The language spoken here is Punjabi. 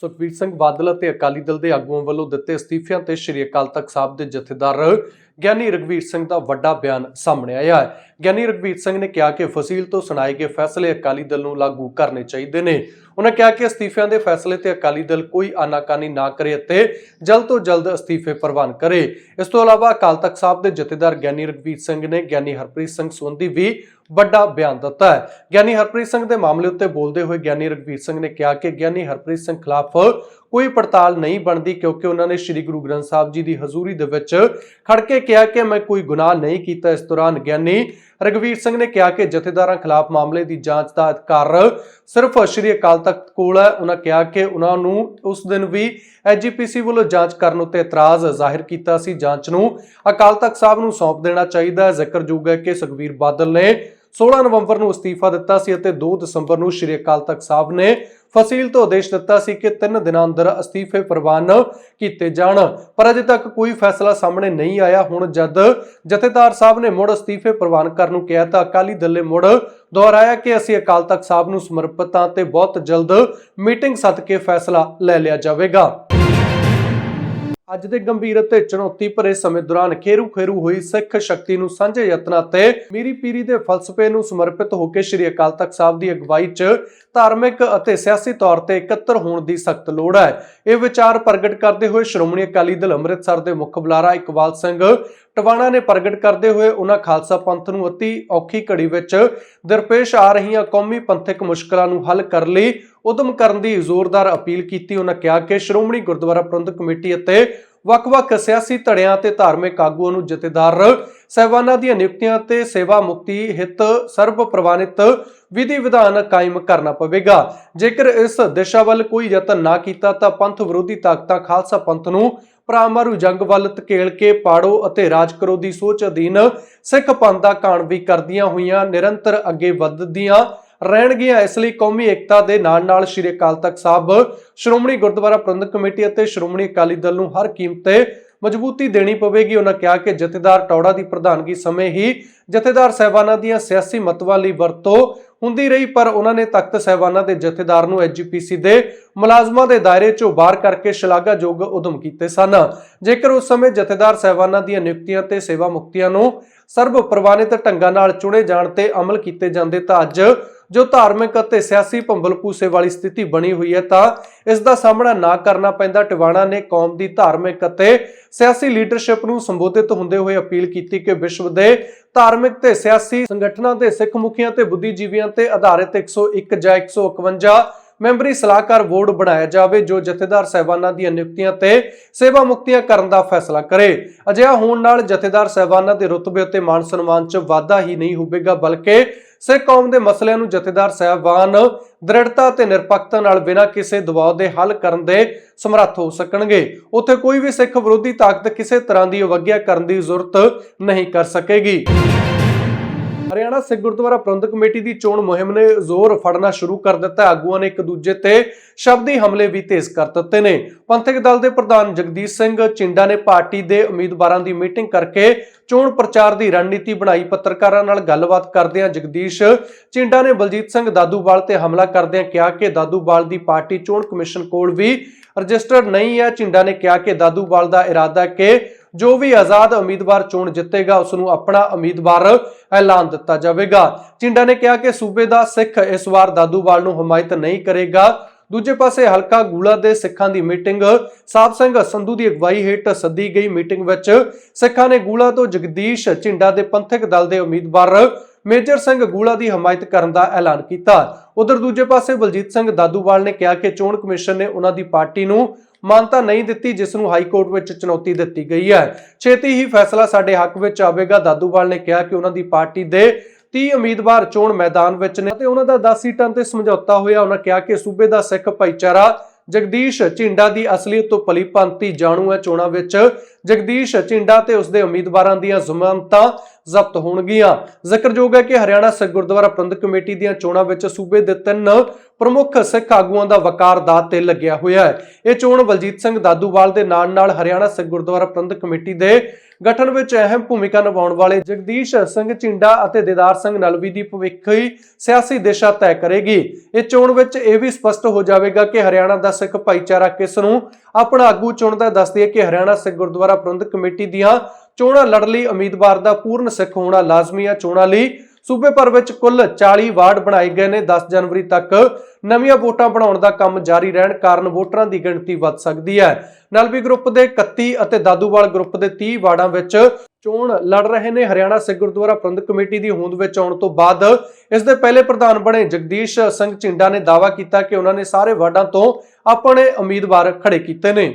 ਸੁਖਬੀਰ ਸਿੰਘ ਬਾਦਲ ਅਤੇ ਅਕਾਲੀ ਦਲ ਦੇ ਆਗੂਆਂ ਵੱਲੋਂ ਦਿੱਤੇ ਅਸਤੀਫਿਆਂ ਤੇ ਸ਼੍ਰੀ ਅਕਾਲ ਤਖਤ ਸਾਹਿਬ ਦੇ ਜਥੇਦਾਰ ਗਿਆਨੀ ਰਗਵੀਰ ਸਿੰਘ ਦਾ ਵੱਡਾ ਬਿਆਨ ਸਾਹਮਣੇ ਆਇਆ ਹੈ। ਗਿਆਨੀ ਰਗਵੀਰ ਸਿੰਘ ਨੇ ਕਿਹਾ ਕਿ ਫਸੀਲ ਤੋਂ ਸੁਣਾਏ ਗਏ ਫੈਸਲੇ ਅਕਾਲੀ ਦਲ ਨੂੰ ਲਾਗੂ ਕਰਨੇ ਚਾਹੀਦੇ ਨੇ। ਉਹਨਾਂ ਕਿਹਾ ਕਿ ਅਸਤੀਫਿਆਂ ਦੇ ਫੈਸਲੇ ਤੇ ਅਕਾਲੀ ਦਲ ਕੋਈ ਆਨਾਕਾਨੀ ਨਾ ਕਰੇ ਅਤੇ ਜਲਦ ਤੋਂ ਜਲਦ ਅਸਤੀਫੇ ਪ੍ਰਵਾਨ ਕਰੇ। ਇਸ ਤੋਂ ਇਲਾਵਾ ਅਕਾਲ ਤਖਤ ਸਾਹਿਬ ਦੇ ਜਥੇਦਾਰ ਗਿਆਨੀ ਰਗਵੀਰ ਸਿੰਘ ਨੇ ਗਿਆਨੀ ਹਰਪ੍ਰੀਤ ਸਿੰਘ ਸੰਬੰਧੀ ਵੀ ਵੱਡਾ ਬਿਆਨ ਦਿੱਤਾ ਹੈ। ਗਿਆਨੀ ਹਰਪ੍ਰੀਤ ਸਿੰਘ ਦੇ ਮਾਮਲੇ ਉੱਤੇ ਬੋਲਦੇ ਹੋਏ ਗਿਆਨੀ ਰਗਵੀਰ ਸਿੰਘ ਨੇ ਕਿਹਾ ਕਿ ਗਿਆਨੀ ਹਰਪ੍ਰੀਤ ਸਿੰਘ ਖਿਲਾਫ ਕੋਈ ਪੜਤਾਲ ਨਹੀਂ ਬਣਦੀ ਕਿਉਂਕਿ ਉਹਨਾਂ ਨੇ ਸ੍ਰੀ ਗੁਰੂ ਗ੍ਰੰਥ ਸਾਹਿਬ ਜੀ ਦੀ ਹਜ਼ੂਰੀ ਦੇ ਵਿੱਚ ਖੜ ਕੇ ਕਿਹਾ ਕਿ ਮੈਂ ਕੋਈ ਗੁਨਾਹ ਨਹੀਂ ਕੀਤਾ, ਇਸ ਦੌਰਾਨ ਗਿਆਨੀ ਰਗਵੀਰ ਸਿੰਘ ਨੇ ਕਿਹਾ ਕਿ ਜਥੇਦਾਰਾਂ ਖਿਲਾਫ ਮਾਮਲੇ ਦੀ ਜਾਂਚ ਦਾ ਅਧਿਕਾਰ ਸਿਰਫ ਸ੍ਰੀ ਅਕਾਲ ਤਖਤ ਕੋਲ ਹੈ। ਉਹਨਾਂ ਕਿਹਾ ਕਿ ਉਹਨਾਂ ਨੂੰ ਉਸ ਦਿਨ ਵੀ ਐਜੀਪੀਸੀ ਵੱਲੋਂ ਜਾਂਚ ਕਰਨ ਉੱਤੇ ਇਤਰਾਜ਼ ਜ਼ਾਹਿਰ ਕੀਤਾ ਸੀ। ਜਾਂਚ ਨੂੰ ਅਕਾਲ ਤਖਤ ਸਾਹਿਬ ਨੂੰ ਸੌਂਪ ਦੇਣਾ ਚਾਹੀਦਾ ਹੈ। ਜ਼ਿਕਰਯੋਗ ਹੈ ਕਿ ਸੁਖਬੀਰ ਬਾਦਲ ਨੇ 16 ਨਵੰਬਰ ਨੂੰ ਅਸਤੀਫਾ ਦਿੱਤਾ ਸੀ ਅਤੇ 2 ਦਸੰਬਰ ਨੂੰ ਸ੍ਰੀ ਅਕਾਲ ਤਖਤ ਸਾਹਿਬ ਨੇ ਫਸੀਲ ਤੋਂ ਆਦੇਸ਼ ਦਿੱਤਾ ਸੀ ਕਿ 3 ਦਿਨਾਂ ਅੰਦਰ ਅਸਤੀਫੇ ਪ੍ਰਵਾਨ ਕੀਤੇ ਜਾਣ। ਪਰ ਅਜੇ ਤੱਕ ਕੋਈ ਫੈਸਲਾ ਸਾਹਮਣੇ ਨਹੀਂ ਆਇਆ। ਹੁਣ ਜਦ ਜਥੇਦਾਰ ਸਾਹਿਬ ਨੇ ਮੁੜ ਅਸਤੀਫੇ ਪ੍ਰਵਾਨ ਕਰਨ ਨੂੰ ਕਿਹਾ ਤਾਂ ਅਕਾਲੀ ਦਲ ਨੇ ਮੁੜ ਦੁਹਰਾਇਆ ਕਿ ਅਸੀਂ ਅਕਾਲ ਤਖਤ ਸਾਹਿਬ ਨੂੰ ਸਮਰਪਿਤ ਹਾਂ ਤੇ ਬਹੁਤ ਜਲਦ ਮੀਟਿੰਗ ਸੱਦ ਕੇ ਫੈਸਲਾ ਲੈ ਲਿਆ ਜਾਵੇਗਾ। ਅੱਜ ਦੇ ਗੰਭੀਰ ਅਤੇ ਚੁਣੌਤੀ ਭਰੇ ਸਮੇਂ ਦੌਰਾਨ ਖੇਰੂ ਖੇਰੂ ਹੋਈ ਸਿੱਖ ਸ਼ਕਤੀ ਨੂੰ ਸਾਂਝੇ ਯਤਨਾਂ ਤੇ ਮੀਰੀ ਪੀਰੀ ਦੇ ਫਲਸਫੇ ਨੂੰ ਸਮਰਪਿਤ ਹੋ ਕੇ ਸ੍ਰੀ ਅਕਾਲ ਤਖਤ ਸਾਹਿਬ ਦੀ ਅਗਵਾਈ 'ਚ ਧਾਰਮਿਕ ਅਤੇ ਸਿਆਸੀ ਤੌਰ ਤੇ ਇਕੱਤਰ ਹੋਣ ਦੀ ਸਖਤ ਲੋੜ ਹੈ। ਇਹ ਵਿਚਾਰ ਪ੍ਰਗਟ ਕਰਦੇ ਹੋਏ ਸ਼੍ਰੋਮਣੀ ਅਕਾਲੀ ਦਲ ਅੰਮ੍ਰਿਤਸਰ ਦੇ ਮੁੱਖ ਬੁਲਾਰਾ ਇਕਬਾਲ ਸਿੰਘ ਟਵਾਣਾ ਨੇ ਪ੍ਰਗਟ ਕਰਦੇ ਹੋਏ ਉਹਨਾਂ ਖਾਲਸਾ ਪੰਥ ਨੂੰ ਅਤੀ ਔਖੀ ਘੜੀ ਵਿੱਚ ਦਰਪੇਸ਼ ਆ ਰਹੀਆਂ ਕੌਮੀ ਪੰਥਕ ਮੁਸ਼ਕਲਾਂ ਨੂੰ ਹੱਲ ਕਰਨ ਲਈ। ਉਦਮ ਕਰਨ ਦੀ ਜ਼ੋਰਦਾਰ ਅਪੀਲ ਕੀਤੀ, ਉਹਨਾਂ ਕਿਹਾ ਕਿ ਸ਼੍ਰੋਮਣੀ ਗੁਰਦੁਆਰਾ ਪ੍ਰਬੰਧਕ ਕਮੇਟੀ ਅਤੇ ਵੱਖ-ਵੱਖ ਸਿਆਸੀ ਧੜਿਆਂ ਤੇ ਧਾਰਮਿਕ ਆਗੂਆਂ ਨੂੰ ਜਥੇਦਾਰ ਸਹਿਬਾਨਾਂ ਦੀਆਂ ਨਿਯੁਕਤੀਆਂ ਤੇ ਸੇਵਾ ਮੁਕਤੀ ਹਿੱਤ ਸਰਬ ਪ੍ਰਵਾਨਿਤ ਵਿਧੀ ਵਿਧਾਨ ਕਾਇਮ ਕਰਨਾ ਪਵੇਗਾ। ਜੇਕਰ ਇਸ ਦਿਸ਼ਾ ਵੱਲ ਕੋਈ ਯਤਨ ਨਾ ਕੀਤਾ ਤਾਂ ਪੰਥ ਵਿਰੋਧੀ ਤਾਕਤਾਂ ਖਾਲਸਾ ਪੰਥ ਨੂੰ ਭਰਾਮਾਰੂ ਜੰਗ ਵੱਲ ਧਕੇਲ ਕੇ ਪਾੜੋ ਅਤੇ ਰਾਜ ਕਰੋ ਦੀ ਸੋਚ ਅਧੀਨ ਸਿੱਖ ਪੰਥ ਦਾ ਕਾਣ ਵੀ ਕਰਦੀਆਂ ਹੋਈਆਂ, ਨਿਰੰਤਰ ਅੱਗੇ ਵੱਧਦੀਆਂ ਰਹਿਣਗੀਆਂ। ਇਸ ਲਈ ਕੌਮੀ ਏਕਤਾ ਦੇ ਨਾਲ ਨਾਲ ਸ਼੍ਰੀ ਅਕਾਲ ਤਖਤ ਸਾਹਿਬ, ਸ਼੍ਰੋਮਣੀ ਗੁਰਦੁਆਰਾ ਪ੍ਰਬੰਧਕ ਕਮੇਟੀ ਅਤੇ ਸ਼੍ਰੋਮਣੀ ਅਕਾਲੀ ਦਲ ਨੂੰ ਹਰ ਕੀਮਤ ਤੇ ਮਜ਼ਬੂਤੀ ਦੇਣੀ ਪਵੇਗੀ। ਉਹਨਾਂ ਕਿਹਾ ਕਿ ਜਥੇਦਾਰ ਟੌੜਾ ਦੀ ਪ੍ਰਧਾਨਗੀ ਸਮੇਂ ਹੀ ਜਥੇਦਾਰ ਸਹਿਬਾਨਾਂ ਦੀਆਂ ਸਿਆਸੀ ਮਤਵਾਂ ਲਈ ਵਰਤੋਂ ਹੁੰਦੀ ਰਹੀ, ਪਰ ਉਹਨਾਂ ਨੇ ਤਖਤ ਸਹਿਬਾਨਾਂ ਦੇ ਜਥੇਦਾਰ ਨੂੰ ਐਜੀਪੀਸੀ ਦੇ ਮੁਲਾਜ਼ਮਾਂ ਦੇ ਦਾਇਰੇ ਚੋਂ ਬਾਹਰ ਕਰਕੇ ਸ਼ਲਾਘਾਯੋਗ ਉਦਮ ਕੀਤੇ ਸਨ। ਜੇਕਰ ਉਸ ਸਮੇਂ ਜਥੇਦਾਰ ਸਹਿਬਾਨਾਂ ਦੀਆਂ ਨਿਯੁਕਤੀਆਂ ਤੇ ਸੇਵਾ ਮੁਕਤੀਆਂ ਨੂੰ ਸਰਬ ਪ੍ਰਵਾਨਿਤ ਢੰਗਾਂ ਨਾਲ ਚੁਣੇ ਜਾਣ ਤੇ ਅਮਲ ਕੀਤੇ ਜਾਂਦੇ ਤਾਂ ਅੱਜ ਜੋ ਧਾਰਮਿਕ ਅਤੇ ਸਿਆਸੀ ਭੰਬਲ-ਪੂਸੇ ਵਾਲੀ ਸਥਿਤੀ ਬਣੀ ਹੋਈ ਹੈ, ਤਾਂ ਇਸ ਦਾ ਸਾਹਮਣਾ ਨਾ ਕਰਨਾ ਪੈਂਦਾ। ਟਿਵਾਣਾ ਨੇ ਕੌਮ ਦੀ ਧਾਰਮਿਕ ਅਤੇ ਸਿਆਸੀ ਲੀਡਰਸ਼ਿਪ ਨੂੰ ਸੰਬੋਧਿਤ ਹੁੰਦੇ ਹੋਏ ਅਪੀਲ ਕੀਤੀ ਕਿ ਵਿਸ਼ਵ ਦੇ ਧਾਰਮਿਕ ਤੇ ਸਿਆਸੀ ਸੰਗਠਨਾਂ ਦੇ ਸਿੱਖ ਮੁਖੀਆਂ ਤੇ ਬੁੱਧੀਜੀਵੀਆਂ ਤੇ ਆਧਾਰਿਤ 101 ਜਾਂ 151 ਮੈਂਬਰੀ ਸਲਾਹਕਾਰ ਬੋਰਡ ਬਣਾਇਆ ਜਾਵੇ, ਜੋ ਜਥੇਦਾਰ ਸਹਿਬਾਨਾਂ ਦੀਆਂ ਨਿਯੁਕਤੀਆਂ ਤੇ ਸੇਵਾ ਮੁਕਤੀਆਂ ਕਰਨ ਦਾ ਫੈਸਲਾ ਕਰੇ। ਅਜਿਹਾ ਹੋਣ ਨਾਲ ਜਥੇਦਾਰ ਸਹਿਬਾਨਾਂ ਦੇ ਰੁਤਬੇ ਅਤੇ ਮਾਨ ਸਨਮਾਨ 'ਚ ਵਾਧਾ ਹੀ ਨਹੀਂ ਹੋਵੇਗਾ, ਬਲਕਿ ਸਿੱਖ ਕੌਮ ਦੇ ਮਸਲਿਆਂ ਨੂੰ ਜਥੇਦਾਰ ਸਹਿਬਾਨ ਦ੍ਰਿੜਤਾ ਤੇ ਨਿਰਪੱਖਤਾ ਨਾਲ ਬਿਨਾਂ ਕਿਸੇ ਦਬਾਅ ਦੇ ਹੱਲ ਕਰਨ ਦੇ ਸਮਰੱਥ ਹੋ ਸਕਣਗੇ। ਉੱਥੇ ਕੋਈ ਵੀ ਸਿੱਖ ਵਿਰੋਧੀ ਤਾਕਤ ਕਿਸੇ ਤਰ੍ਹਾਂ ਦੀ ਅਵਗਿਆ ਕਰਨ ਦੀ ਜ਼ਰੂਰਤ ਨਹੀਂ ਕਰ ਸਕੇਗੀ। ਹਰਿਆਣਾ ਸਿੱਖ ਗੁਰਦੁਆਰਾ ਪ੍ਰਬੰਧਕ ਕਮੇਟੀ ਦੀ ਚੋਣ ਮੁਹਿੰਮ ਨੇ ਜ਼ੋਰ ਫੜਨਾ ਸ਼ੁਰੂ ਕਰ ਦਿੱਤਾ। ਆਗੂਆਂ ਨੇ ਇੱਕ ਦੂਜੇ ਤੇ ਸ਼ਬਦੀ ਹਮਲੇ ਵੀ ਤੇਜ਼ ਕਰ ਦਿੱਤੇ ਨੇ। ਪੰਥਕ ਦਲ ਦੇ ਪ੍ਰਧਾਨ ਜਗਦੀਸ਼ ਸਿੰਘ ਚਿੰਡਾ ਨੇ ਪਾਰਟੀ ਦੇ ਉਮੀਦਵਾਰਾਂ ਦੀ ਮੀਟਿੰਗ ਕਰਕੇ ਚੋਣ ਪ੍ਰਚਾਰ ਦੀ ਰਣਨੀਤੀ ਬਣਾਈ। ਪੱਤਰਕਾਰਾਂ ਨਾਲ ਗੱਲਬਾਤ ਕਰਦਿਆਂ ਜਗਦੀਸ਼ ਚਿੰਡਾ ਨੇ ਬਲਜੀਤ ਸਿੰਘ ਦਾਦੂਵਾਲ ਤੇ ਹਮਲਾ ਕਰਦਿਆਂ ਕਿਹਾ ਕਿ ਦਾਦੂਵਾਲ ਦੀ ਪਾਰਟੀ ਚੋਣ ਕਮਿਸ਼ਨ ਕੋਲ ਵੀ ਰਜਿਸਟਰਡ ਨਹੀਂ ਹੈ। ਚਿੰਡਾ ਨੇ ਕਿਹਾ ਕਿ ਦਾਦੂਵਾਲ ਦਾ ਇਰਾਦਾ ਹੈ ਕਿ ਜੋ ਵੀ ਆਜ਼ਾਦ ਉਮੀਦਵਾਰ ਚੋਣ ਜਿੱਤੇਗਾ ਉਸ ਨੂੰ ਆਪਣਾ ਉਮੀਦਵਾਰ ਐਲਾਨ ਦਿੱਤਾ ਜਾਵੇਗਾ। ਚਿੰਡਾ ਨੇ ਕਿਹਾ ਕਿ ਸੂਬੇ ਦਾ ਸਿੱਖ ਇਸ ਵਾਰ ਦਾਦੂਵਾਲ ਨੂੰ ਹਮਾਇਤ ਨਹੀਂ ਕਰੇਗਾ। ਦੂਜੇ ਪਾਸੇ ਹਲਕਾ ਗੂਲਾ ਦੇ ਸਿੱਖਾਂ ਦੀ ਮੀਟਿੰਗ, ਸਾਬ ਸਿੰਘ ਸੰਧੂ ਦੀ ਅਗਵਾਈ ਹੇਠ ਸੱਦੀ ਗਈ ਮੀਟਿੰਗ ਵਿੱਚ। ਸਿੱਖਾਂ ਨੇ ਗੂਲਾ ਤੋਂ ਜਗਦੀਸ਼ ਝਿੰਡਾ ਦੇ ਪੰਥਕ ਦਲ ਦੇ ਉਮੀਦਵਾਰ ਮੇਜਰ ਸਿੰਘ ਗੂਲਾ ਦੀ ਹਮਾਇਤ ਕਰਨ ਦਾ ਐਲਾਨ ਕੀਤਾ। ਉਧਰ ਦੂਜੇ ਪਾਸੇ ਬਲਜੀਤ ਸਿੰਘ ਦਾਦੂਵਾਲ ਨੇ ਕਿਹਾ ਕਿ ਚੋਣ ਕਮਿਸ਼ਨ ਨੇ ਉਹਨਾਂ ਦੀ ਪਾਰਟੀ ਨੂੰ ਮਾਨਤਾ ਨਹੀਂ ਦਿੱਤੀ, ਜਿਸ ਨੂੰ ਹਾਈ ਕੋਰਟ ਵਿੱਚ ਚੁਣੌਤੀ ਦਿੱਤੀ ਗਈ ਹੈ। ਛੇਤੀ ਹੀ ਫੈਸਲਾ ਸਾਡੇ ਹੱਕ ਵਿੱਚ ਆਵੇਗਾ। ਦਾਦੂਵਾਲ ਨੇ ਕਿਹਾ ਕਿ ਉਹਨਾਂ ਦੀ ਪਾਰਟੀ ਦੇ 30 ਉਮੀਦਵਾਰ ਚੋਣ ਮੈਦਾਨ ਵਿੱਚ ਨੇ ਤੇ ਉਹਨਾਂ ਦਾ 10 ਸੀਟਾਂ ਤੇ ਸਮਝੌਤਾ ਹੋਇਆ। ਉਹਨਾਂ ਕਿਹਾ ਕਿ ਸੂਬੇ ਦਾ ਸਿੱਖ ਭਾਈਚਾਰਾ ਜਗਦੀਸ਼ ਝਿੰਡਾ ਦੀ ਅਸਲੀਅਤ ਤੋਂ ਭਲੀ ਭਾਂਤੀ ਜਾਣੂ ਹੈ। ਚੋਣਾਂ ਵਿੱਚ ਜਗਦੀਸ਼ ਝਿੰਡਾ ਤੇ ਉਸਦੇ ਉਮੀਦਵਾਰਾਂ ਦੀਆਂ ਜ਼ਮਾਨਤਾਂ ਜ਼ਬਤ ਹੋਣਗੀਆਂ। ਜ਼ਿਕਰਯੋਗ ਹੈ ਕਿ ਹਰਿਆਣਾ ਸਿੱਖ ਗੁਰਦੁਆਰਾ ਪ੍ਰਬੰਧਕ ਕਮੇਟੀ ਦੀਆਂ ਚੋਣਾਂ ਵਿੱਚ ਸੂਬੇ ਦੇ ਤਿੰਨ ਪ੍ਰਮੁੱਖ ਸਿੱਖ ਆਗੂਆਂ ਦਾ ਵਕਾਰ ਦਾ ਤੇ ਲੱਗਿਆ ਹੋਇਆ ਹੈ। ਇਹ ਚੋਣ ਬਲਜੀਤ ਸਿੰਘ ਦਾਦੂਵਾਲ ਦੇ ਨਾਲ ਨਾਲ ਹਰਿਆਣਾ ਸਿੱਖ ਗੁਰਦੁਆਰਾ ਪ੍ਰਬੰਧਕ ਕਮੇਟੀ ਦੇ ਗਠਨ ਵਿੱਚ ਅਹਿਮ ਭੂਮਿਕਾ ਨਿਭਾਉਣ ਵਾਲੇ ਜਗਦੀਸ਼ ਸਿੰਘ ਝਿੰਡਾ ਅਤੇ ਦਿਦਾਰ ਸਿੰਘ ਨਲਵੀ ਦੀ ਭਵਿੱਖੀ ਸਿਆਸੀ ਦਿਸ਼ਾ ਤੈਅ ਕਰੇਗੀ। ਇਹ ਚੋਣ ਵਿੱਚ ਇਹ ਵੀ ਸਪਸ਼ਟ ਹੋ ਜਾਵੇਗਾ ਕਿ ਹਰਿਆਣਾ ਦਾ ਸਿੱਖ ਭਾਈਚਾਰਾ ਕਿਸ ਨੂੰ ਆਪਣਾ ਆਗੂ ਚੁਣਦਾ ਦੱਸਦੀ ਹੈ ਕਿ ਹਰਿਆਣਾ ਸਿੱਖ ਗੁਰਦੁਆਰਾ ਪ੍ਰਬੰਧਕ ਕਮੇਟੀ ਦੀਆਂ ਚੋਣਾਂ ਲੜਨ ਲਈ ਉਮੀਦਵਾਰ ਦਾ ਪੂਰਨ ਸਿੱਖ ਹੋਣਾ ਲਾਜ਼ਮੀ ਹੈ। ਚੋਣਾਂ ਲਈ ਸੂਬੇ ਭਰ ਵਿੱਚ ਕੁੱਲ 40 ਵਾਰਡ ਬਣਾਏ ਗਏ ਨੇ। 10 ਜਨਵਰੀ ਤੱਕ ਨਵੀਆਂ ਵੋਟਾਂ ਬਣਾਉਣ ਦਾ ਕੰਮ ਜਾਰੀ ਰਹਿਣ ਕਾਰਨ ਵੋਟਰਾਂ ਦੀ ਗਿਣਤੀ ਵੱਧ ਸਕਦੀ ਹੈ। ਨਲਵੀ ਗਰੁੱਪ ਦੇ 31 ਅਤੇ ਦਾਦੂਵਾਲ ਗਰੁੱਪ ਦੇ 30 ਵਾਰਡਾਂ ਵਿੱਚ ਚੋਣ ਲੜ ਰਹੇ ਨੇ। ਹਰਿਆਣਾ ਸਿੱਖ ਗੁਰਦੁਆਰਾ ਪ੍ਰਬੰਧਕ ਕਮੇਟੀ ਦੀ ਹੋਂਦ ਵਿੱਚ ਆਉਣ ਤੋਂ ਬਾਅਦ ਇਸ ਦੇ ਪਹਿਲੇ ਪ੍ਰਧਾਨ ਬਣੇ ਜਗਦੀਸ਼ ਸਿੰਘ ਝਿੰਡਾ ਨੇ ਦਾਅਵਾ ਕੀਤਾ ਕਿ ਉਹਨਾਂ ਨੇ ਸਾਰੇ ਵਾਰਡਾਂ ਤੋਂ ਆਪਣੇ ਉਮੀਦਵਾਰ ਖੜੇ ਕੀਤੇ ਨੇ।